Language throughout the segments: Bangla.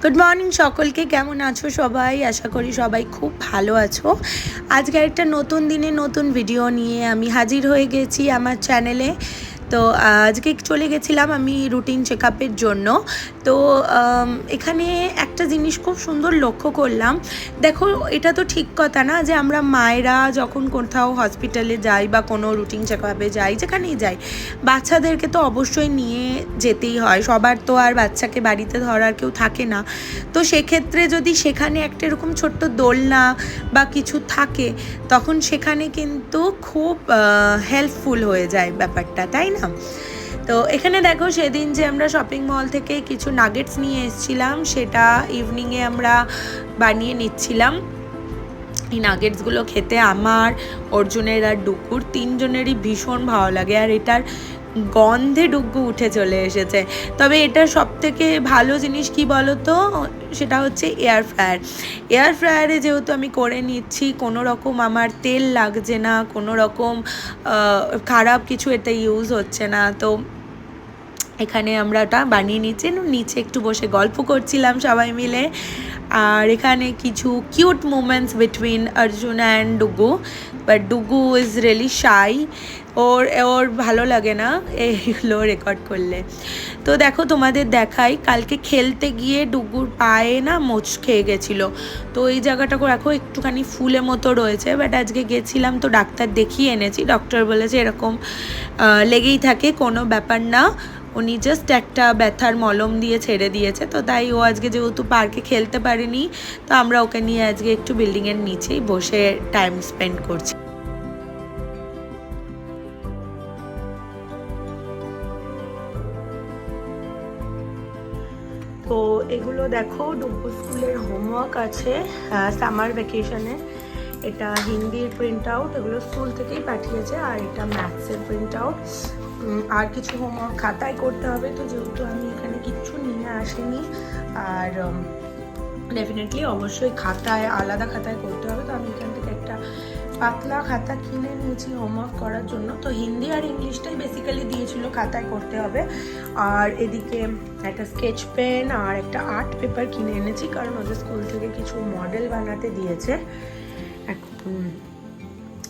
গুড মর্নিং সকলকে, কেমন আছো সবাই? আশা করি সবাই খুব ভালো আছো। আজকে একটা নতুন দিনে নতুন ভিডিও নিয়ে আমি হাজির হয়ে গেছি আমার চ্যানেলে তো আজকে চলে গেছিলাম আমি রুটিন চেক আপের জন্য। তো এখানে একটা জিনিস খুব সুন্দর লক্ষ্য করলাম। দেখো, এটা তো ঠিক কথা না যে আমরা মায়েরা যখন কোথাও হসপিটালে যাই বা কোনো রুটিন চেক আপে যাই, যেখানেই যাই, বাচ্চাদেরকে তো অবশ্যই নিয়ে যেতেই হয়। সবার তো আর বাচ্চাকে বাড়িতে ধরার কেউ থাকে না। তো সেক্ষেত্রে যদি সেখানে একটা এরকম ছোট্ট দোলনা বা কিছু থাকে, তখন সেখানে কিন্তু খুব হেল্পফুল হয়ে যায় ব্যাপারটা, তাই না? তো এখানে দেখো সেদিন যে আমরা শপিং মল থেকে কিছু নাগেটস নিয়ে এসেছিলাম, সেটা ইভিনিংয়ে আমরা বানিয়ে নিচ্ছিলাম। এই নাগেটসগুলো খেতে আমার, অর্জুনের আর ডুকুর তিনজনেরই ভীষণ ভালো লাগে। আর এটার গন্ধে ডুগ্গু উঠে চলে এসেছে। তবে এটা সব থেকে ভালো জিনিস কি বলো তো সেটা হচ্ছে এয়ার ফ্রায়ার এয়ার ফ্রায়ারে যেহেতু আমি করে নিচ্ছি, কোনো রকম আমার তেল লাগছে না, কোনো রকম খারাপ কিছু এতে ইউজ হচ্ছে না। তো এখানে আমরা ওটা বানিয়ে নিচ্ছি। নিচে একটু বসে গল্প করছিলাম সবাই মিলে। আর এখানে কিছু cute moments between Arjun and Dugu but Dugu is really shy ওর ওর ভালো লাগে না এইগুলো রেকর্ড করলে। তো দেখো তোমাদের দেখাই, কালকে খেলতে গিয়ে ডুগুর পায়ে না মোচ খেয়ে গেছিল। তো এই জায়গাটাকে দেখো একটুখানি ফুলে মতো রয়েছে বাট আজকে গেছিলাম তো ডাক্তার দেখিয়ে এনেছি। ডক্টর বলেছে এরকম লেগেই থাকে, কোনো ব্যাপার না। উনি জাস্ট একটা ব্যথার মলম দিয়ে ছেড়ে দিয়েছে, তো তাই ও আজকে যেহেতু পার্কে খেলতে পারেনি, তো আমরা ওকে নিয়ে আজকে একটু বিল্ডিংয়ের নিচেই বসে টাইম স্পেন্ড করছি। তো এগুলো দেখো ডুব্বু স্কুলের হোমওয়ার্ক আছে সামার ভ্যাকেশনে এটা হিন্দির প্রিন্ট আউট এগুলো স্কুল থেকেই পাঠিয়েছে, আর এটা ম্যাথসের প্রিন্ট আউট আর কিছু হোমওয়ার্ক খাতায় করতে হবে তো যেহেতু আমি এখানে কিচ্ছু নিয়ে আসিনি। আর ডেফিনেটলি অবশ্যই খাতায়, আলাদা খাতায় করতে হবে। তো আমি এখান থেকে একটা পাতলা খাতা কিনে নিয়েছি হোমওয়ার্ক করার জন্য। তো হিন্দি আর ইংলিশটাই বেসিক্যালি দিয়েছিল খাতায় করতে হবে। আর এদিকে একটা স্কেচ পেন আর একটা আর্ট পেপার কিনে এনেছি, কারণ ওদের স্কুল থেকে কিছু মডেল বানাতে দিয়েছে। এখন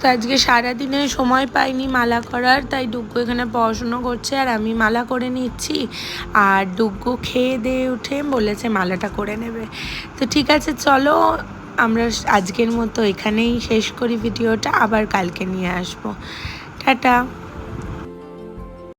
তো আজকে সারাদিনে সময় পাইনি মালা করার, তাই ডুগ্গু এখানে পড়াশুনো করছে আর আমি মালা করে নিচ্ছি। আর ডুগ্গু খেয়ে দিয়ে উঠে বলেছে মালাটা করে নেবে। তো ঠিক আছে, চলো আমরা আজকের মতো এখানেই শেষ করি ভিডিওটা, আবার কালকে নিয়ে আসব। টাটা।